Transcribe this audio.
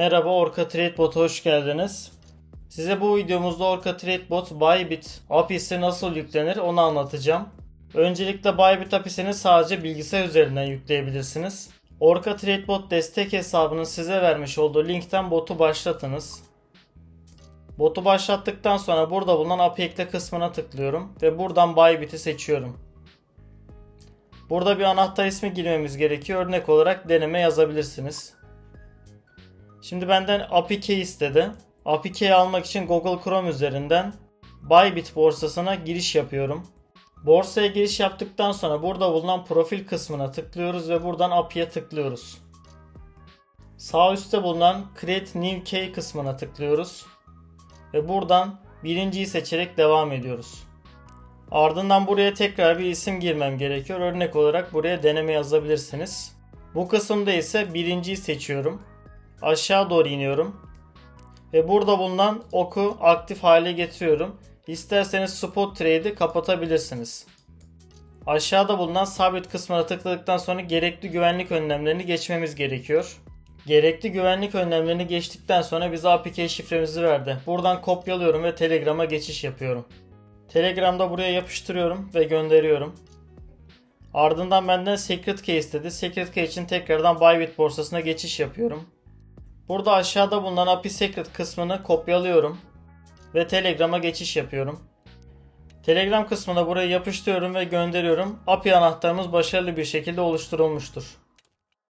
Merhaba Orca Trade hoş geldiniz. Size bu videomuzda Orca Trade Bot Bybit API'si nasıl yüklenir onu anlatacağım. Öncelikle Bybit API'sini sadece bilgisayar üzerinden yükleyebilirsiniz. Orca Trade Bot destek hesabının size vermiş olduğu linkten botu başlatınız. Botu başlattıktan sonra burada bulunan API ekle kısmına tıklıyorum ve buradan Bybit'i seçiyorum. Burada bir anahtar ismi girmemiz gerekiyor. Örnek olarak deneme yazabilirsiniz. Şimdi benden API key istedi. API key almak için Google Chrome üzerinden Bybit borsasına giriş yapıyorum. Borsaya giriş yaptıktan sonra burada bulunan profil kısmına tıklıyoruz ve buradan API'ye tıklıyoruz. Sağ üstte bulunan Create New Key kısmına tıklıyoruz. Ve buradan birinciyi seçerek devam ediyoruz. Ardından buraya tekrar bir isim girmem gerekiyor. Örnek olarak buraya deneme yazabilirsiniz. Bu kısımda ise birinciyi seçiyorum. Aşağı doğru iniyorum. Ve burada bulunan oku aktif hale getiriyorum. İsterseniz spot trade'i kapatabilirsiniz. Aşağıda bulunan sabit kısmına tıkladıktan sonra gerekli güvenlik önlemlerini geçmemiz gerekiyor. Gerekli güvenlik önlemlerini geçtikten sonra bize APK şifremizi verdi. Buradan kopyalıyorum ve Telegram'a geçiş yapıyorum. Telegram'da buraya yapıştırıyorum ve gönderiyorum. Ardından benden Secret Key istedi. Secret Key için tekrardan Bybit borsasına geçiş yapıyorum. Burada aşağıda bulunan API Secret kısmını kopyalıyorum ve Telegram'a geçiş yapıyorum. Telegram kısmına burayı yapıştırıyorum ve gönderiyorum. API anahtarımız başarılı bir şekilde oluşturulmuştur.